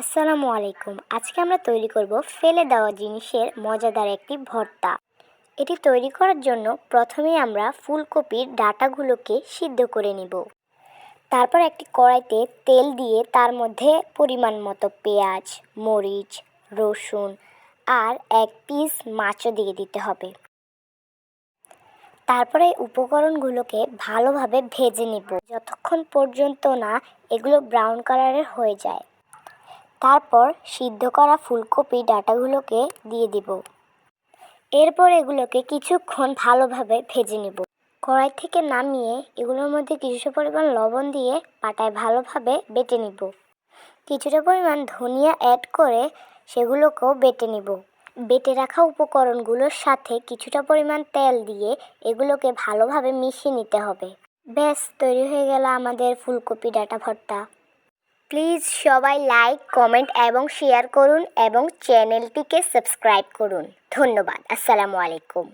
আসসালামু আলাইকুম। আজকে আমরা তৈরি করব ফেলে দেওয়া জিনিসের মজাদার একটি ভর্তা। এটি তৈরি করার জন্য প্রথমে আমরা ফুলকপির ডাঁটাগুলোকে সিদ্ধ করে নিব। তারপর একটি কড়াইতে তেল দিয়ে তার মধ্যে পরিমাণ মতো পেঁয়াজ, মরিচ, রসুন আর এক পিস মাছও দিয়ে দিতে হবে। তারপরে উপকরণগুলোকে ভালোভাবে ভেজে নিব। যতক্ষণ পর্যন্ত না এগুলো ব্রাউন কালারের হয়ে যায় তারপর সিদ্ধ করা ফুলকপি ডাঁটাগুলোকে দিয়ে দিব। এরপর এগুলোকে কিছুক্ষণ ভালোভাবে ভেজে নেব। কড়াই থেকে নামিয়ে এগুলোর মধ্যে কিছুটা পরিমাণ লবণ দিয়ে পাটায় ভালোভাবে বেটে নিব। কিছুটা পরিমাণ ধনিয়া অ্যাড করে সেগুলোকেও বেটে নিব। বেটে রাখা উপকরণগুলোর সাথে কিছুটা পরিমাণ তেল দিয়ে এগুলোকে ভালোভাবে মিশিয়ে নিতে হবে। ব্যাস, তৈরি হয়ে গেল আমাদের ফুলকপি ডাটা ভর্তা। প্লিজ সবাই লাইক কমেন্ট এবং শেয়ার করুন এবং চ্যানেলটিকে সাবস্ক্রাইব করুন। ধন্যবাদ। আসসালামু আলাইকুম।